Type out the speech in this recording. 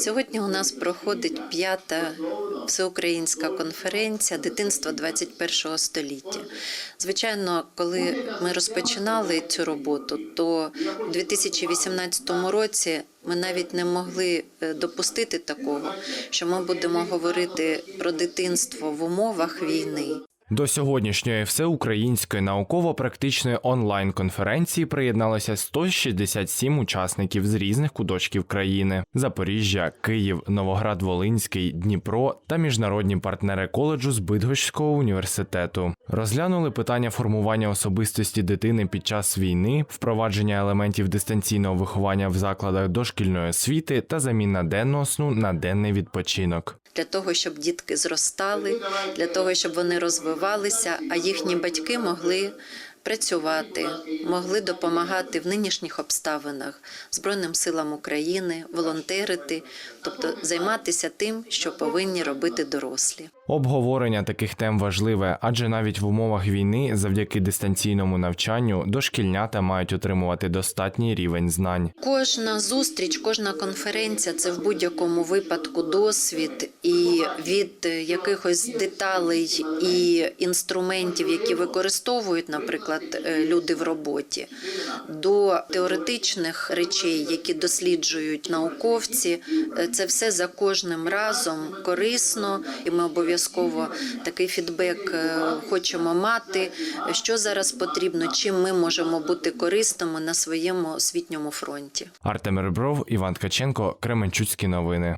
Сьогодні у нас проходить п'ята всеукраїнська конференція дитинства 21 століття. Звичайно, коли ми розпочинали цю роботу, то у 2018 році ми навіть не могли е, допустити такого, що ми будемо говорити про дитинство в умовах війни. До сьогоднішньої всеукраїнської науково-практичної онлайн-конференції приєдналося 167 учасників з різних куточків країни: Запоріжжя, Київ, Новоград-Волинський, Дніпро та міжнародні партнери коледжу з Бидгощського університету. Розглянули питання формування особистості дитини під час війни, впровадження елементів дистанційного виховання в закладах дошкільної освіти та заміна денного сну на денний відпочинок. Для того, щоб дітки зростали, для того, щоб вони розвивалися, а їхні батьки могли працювати, могли допомагати в нинішніх обставинах Збройним силам України, волонтерити, тобто займатися тим, що повинні робити дорослі. Обговорення таких тем важливе, адже навіть в умовах війни, завдяки дистанційному навчанню, дошкільнята мають отримувати достатній рівень знань. Кожна зустріч, кожна конференція це в будь-якому випадку досвід, і від якихось деталей і інструментів, які використовують, наприклад, е, люди в роботі, до теоретичних речей, які досліджують науковці, е, це все за кожним разом корисно, і ми обов'язково такий фідбек е, хочемо мати. Що зараз потрібно, чим ми можемо бути корисними на своєму освітньому фронті. Артем Ребров, Іван Ткаченко, Кременчуцькі новини.